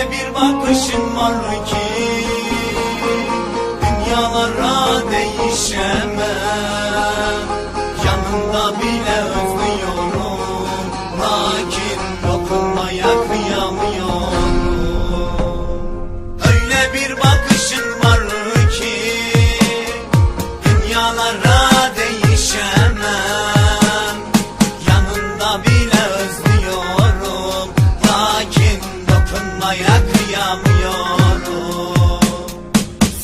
Öyle bir bakışın var ki Dünyalara değişemem. Yanında bile özlüyorum Lakin dokunmaya kıyamıyorum. Öyle bir bakışın var ki Dünyalara değişemem dokunmaya kıyamıyorum.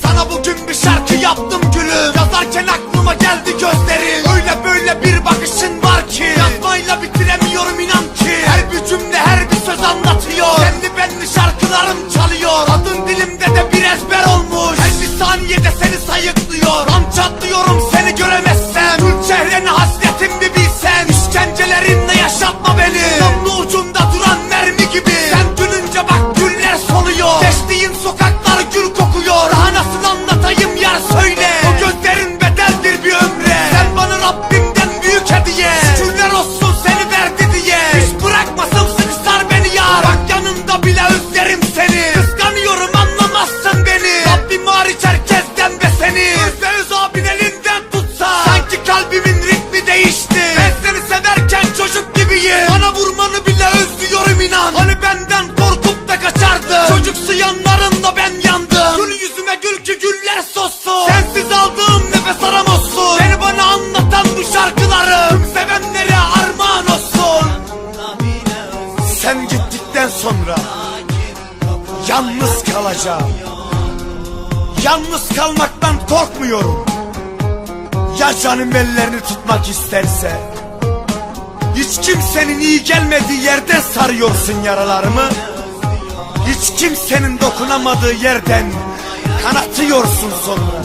Sana bugün bir şarkı yaptım gülüm. Yazarken aklıma geldi gözlerin. Öyle böyle bir bakışın var ki. Yazmayla bitiremiyorum inan ki. Her bir cümle her bir söz anlatıyor. Kendi benli şarkılarım çalıyor. Adın dilimde de bir ezber olmuş. Her bir saniyede seni sayıklıyor. Ram çatlıyorum seni göremezsem. Gül çehreni hasretim bir bilsen İşkencelerinle yaşatma beni kaçardı Çocuksu yanlarında ben yandım. Gül yüzüme gül ki güller sossun. Sensiz aldığım nefes aram olsun. Beni bana anlatan bu şarkıları Tüm sevenlere armağan olsun. Sen gittikten sonra Yalnız kalacağım. Yalnız kalmaktan korkmuyorum. Ya canım ellerini tutmak isterse? Hiç kimsenin iyi gelmediği yerde sarıyorsun yaralarımı Hiç kimsenin dokunamadığı yerden Kanatıyorsun sonra.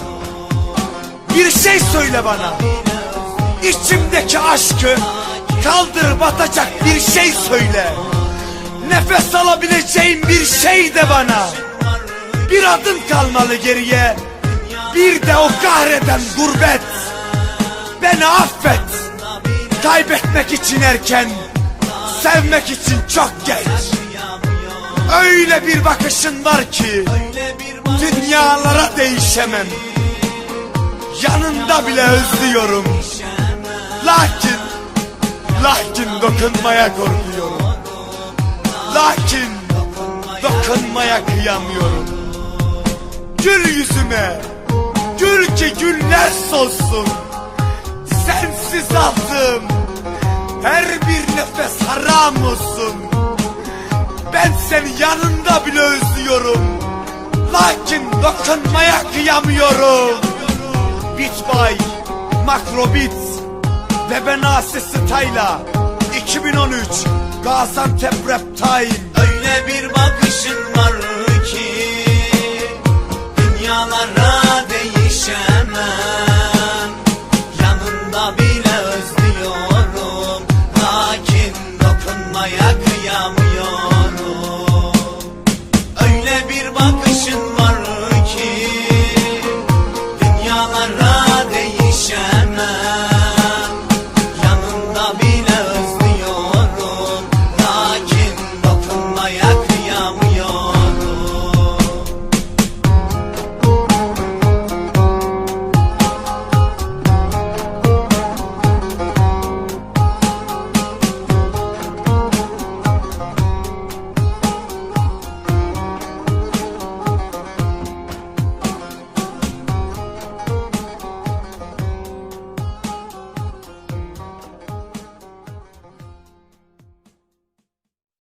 Bir şey söyle bana. İçimdeki aşkı Kaldır batacak bir şey söyle. Nefes alabileceğim bir şey de bana. Bir adım kalmalı geriye. Bir de o kahreden gurbet. Beni affet. Kaybetmek için erken Sevmek için çok geç Öyle bir bakışın var ki bakışın Dünyalara değişemem. Yanında bile özlüyorum. Lakin Lakin dokunmaya korkuyorum. Lakin Dokunmaya kıyamıyorum. Gül yüzüme Gül ki güller solsun. Sensiz aldım Her bir nefes haram olsun Ben seni yanında bile özlüyorum. Lakin dokunmaya kıyamıyorum. Beat by Makro Beats Ve ben Style'a 2013 Gaziantep Rap Time Öyle bir bakışın var